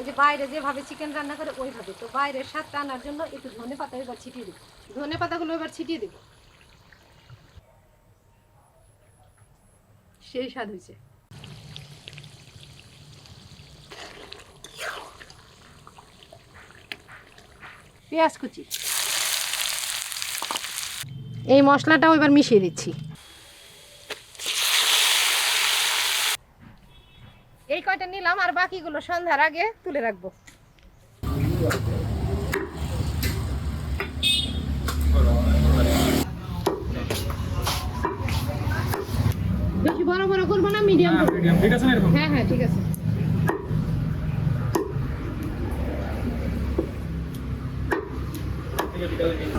ওই যে বাইরে যেভাবে চিকেন রান্না করে, ওইভাবে। তো বাইরের স্বাদটা আনার জন্য একটু ধনে পাতা এবার ছিটিয়ে দেবো। ধনে পাতাগুলো এবার ছিটিয়ে দেবো। সেই স্বাদ হয়েছে। পেঁয়াজ কুচি। এই মশলাটাও এবার মিশিয়ে দিচ্ছি এই কয়টা নিলাম আর বাকিগুলো সন্ধ্যার আগে তুলে রাখব। বেশি বড় বড় করব না মিডিয়াম ঠিক আছে হ্যাঁ হ্যাঁ ঠিক আছে।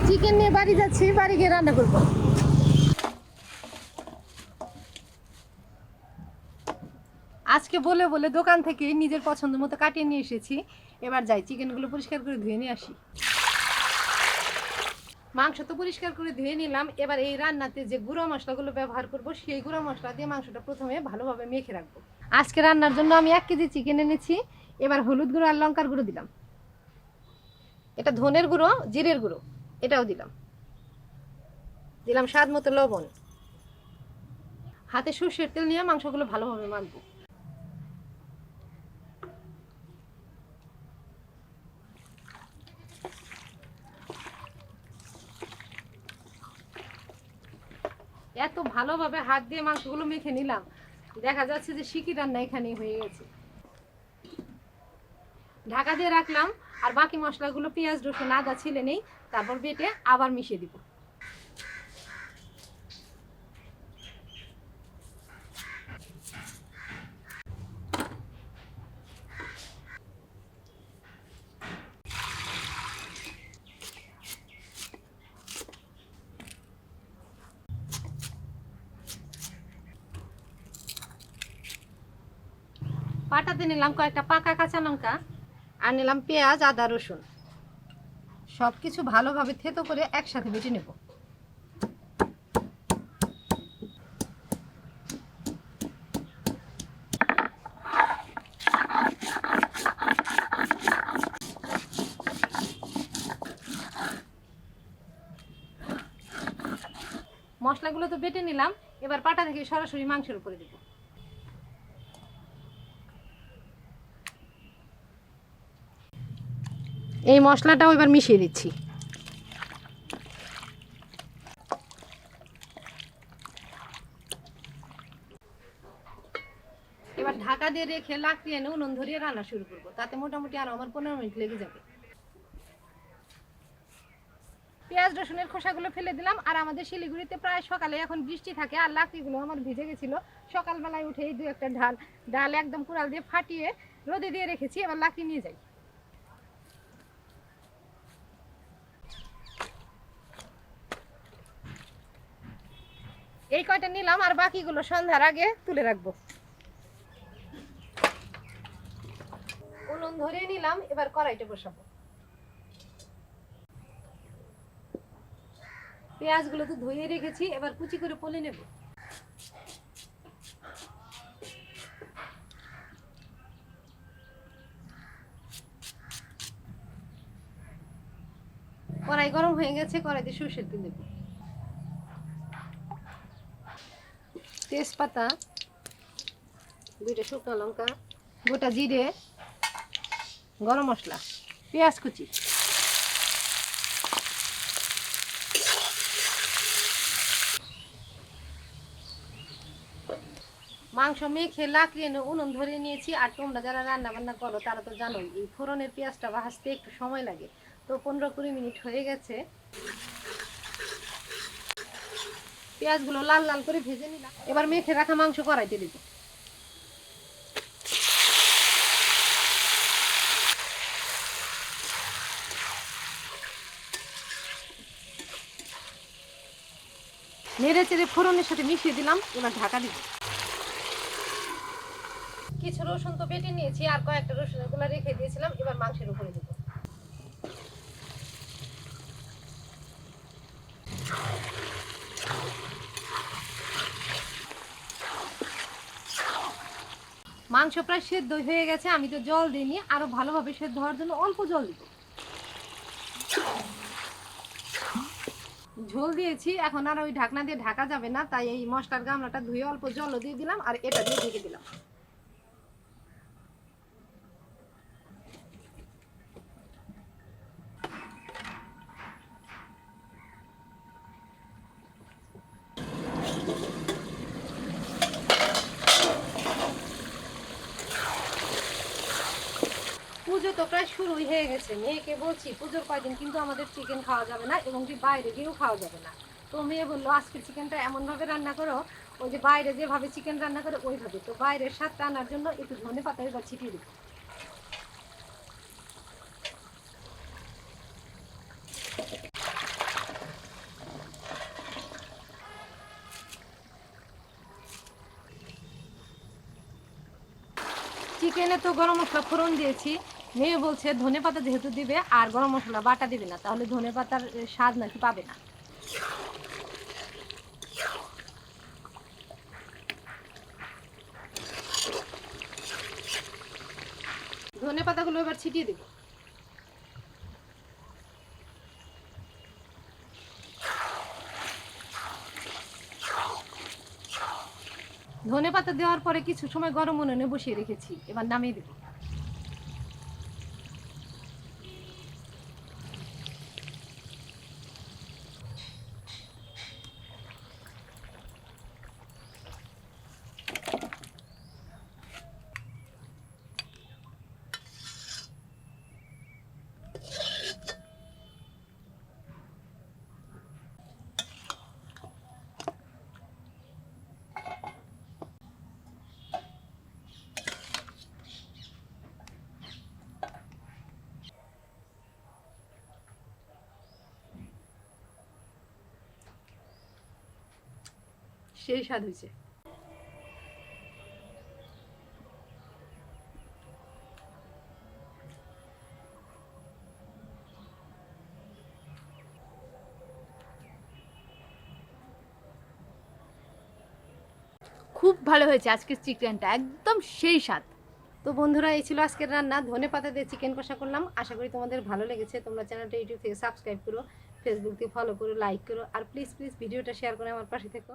চিকেন নিয়ে বাড়ি যাচ্ছি বাড়ি গিয়ে রান্না করব। আজকে বলে বলে দোকান থেকে নিজের পছন্দ মতো কাটিয়ে নিয়ে এসেছি। এবার যাই, চিকেনগুলো পরিষ্কার করে ধুয়ে নিয়ে আসি। মাংস তো পরিষ্কার করে ধুয়ে নিলাম। এবার এই রান্নাতে যে গুঁড়ো মশলাগুলো ব্যবহার করব, সেই গুঁড়ো মশলা দিয়ে মাংসটা প্রথমে ভালোভাবে মেখে রাখব। আজকে রান্নার জন্য আমি এক কেজি চিকেন এনেছি। এবার হলুদ গুঁড়ো আর লঙ্কার গুঁড়ো দিলাম। এটা ধনের গুঁড়ো, জিরের গুঁড়ো, এটাও দিলাম। দিলাম স্বাদ মতো লবণ। হাতে সর্ষের তেল নিয়ে মাংসগুলো ভালোভাবে মাখবো। ভালোভাবে হাত দিয়ে মাংসগুলো মেখে নিলাম। দেখা যাচ্ছে যে শিকি রান্না এখানেই হয়ে গেছে। ঢাকা দিয়ে রাখলাম, আর বাকি মশলাগুলো পেঁয়াজ, রসুন, আদা, ছিলে নেই, তারপর বেটে আবার মিশিয়ে দিব। পাটাতে নিলাম কয়েকটা পাকা কাঁচা লঙ্কা আর নিলাম পেঁয়াজ, আদা, রসুন। সব কিছু ভালোভাবে থেতো করে একসাথে বেটে নেব। মশলাগুলো তো বেটে নিলাম, এবার পাটা থেকে সরাসরি মাংসের উপরে দেবো। এই মশলাটাও এবার মিশিয়ে দিচ্ছি। এবার ঢাকা দিয়ে রেখে লাকড়ি এনে উনুন ধরিয়ে রান্না শুরু করব। তাতে মোটামুটি আর আমার পনেরো মিনিট লেগে যাবে। পেঁয়াজ, রসুনের খোসাগুলো ফেলে দিলাম। আর আমাদের শিলিগুড়িতে প্রায় সকালে এখন বৃষ্টি থাকে আর লাকড়িগুলো আমার ভিজে গেছিল। সকালবেলায় উঠে এই দু একটা ঢাল ডাল একদম কুড়াল দিয়ে ফাটিয়ে রোদে দিয়ে রেখেছি। এবার লাকড়ি নিয়ে যাই। এই কয়টা নিলাম আর বাকিগুলো সন্ধ্যার আগে তুলে রাখব। উনুন ধরে নিলাম, এবার কড়াইটা বসাবো। পেঁয়াজগুলো তো ধুয়ে রেখেছি, এবার কুচি করে পলে নেব। কড়াই গরম হয়ে গেছে, কড়াইতে সর্ষের তেল দেবো। তেজপাতা, দুইটা শুকনো লঙ্কা, গোটা জিরে, গরম মশলা, পেঁয়াজ কুচি। মাংস মেখে লাকড়ি এনে উনুন ধরে নিয়েছি, আর তোমরা যারা রান্না বান্না করো, তারা তো জানোই, এই ফোড়নের পেঁয়াজটা ভাজতে একটু সময় লাগে। তো পনেরো কুড়ি মিনিট হয়ে গেছে। পেঁয়াজগুলো লাল লাল করে ভেজে নিলাম। এবার মেখে রাখা মাংস কড়াইতে দিব। নেড়ে চেড়ে ফোড়নের সাথে মিশিয়ে দিলাম, এবার ঢাকা দিব। কিছু রসুন তো বেটে নিয়েছি, আর কয়েকটা রসুনগুলা রেখে দিয়েছিলাম, এবার মাংসের উপরে দিব। মাংস প্রায় সেদ্ধ হয়ে গেছে, আমি তো জল দিইনি, আরও ভালোভাবে সেদ্ধ হওয়ার জন্য অল্প জল দিব। ঝোল দিয়েছি, এখন আর ওই ঢাকনা দিয়ে ঢাকা যাবে না, তাই এই মশলার গামলাটা ধুয়ে অল্প জলও দিয়ে দিলাম, আর এটা দিয়ে ঢেকে দিলাম। পুজো তো প্রায় শুরুই হয়ে গেছে। মেয়েকে বলছি, পুজোর কয়দিন কিন্তু আমাদের চিকেন খাওয়া যাবে না এবং কি বাইরে গিয়েও খাওয়া যাবে না। তো মেয়ে বলল, আজকে চিকেনটা এমনভাবে রান্না করো, ওই যে বাইরে যেভাবে চিকেন রান্না করে ওইভাবে। তো বাইরের স্বাদটা আনার জন্য একটু ধনে পাতা এবার ছিটিয়ে দিই চিকেনে তো গরম মশলা ফোড়ন দিয়েছি। মেয়ে বলছে, ধনে পাতা যেহেতু দিবে আর গরম মশলা বাটা দিবে না, তাহলে ধনে পাতার স্বাদ নাকি পাবে না? ধনে পাতাগুলো এবার ছিটিয়ে দিব। ধনে পাতা দেওয়ার পরে কিছু সময় গরম উনুনে বসিয়ে রেখেছি, এবার নামিয়ে দেবো। সেই স্বাদ হয়েছে। খুব ভালো হয়েছে আজকের চিকেনটা, একদম সেই স্বাদ। তো বন্ধুরা, এই ছিল আজকের রান্না। ধনে পাতা দিয়ে চিকেন কষা করলাম। আশা করি তোমাদের ভালো লেগেছে। তোমরা চ্যানেলটা ইউটিউব থেকে সাবস্ক্রাইব করো ফেসবুক থেকে ফলো করো লাইক করো, আর প্লিজ প্লিজ ভিডিওটা শেয়ার করে আমার পাশে থেকো।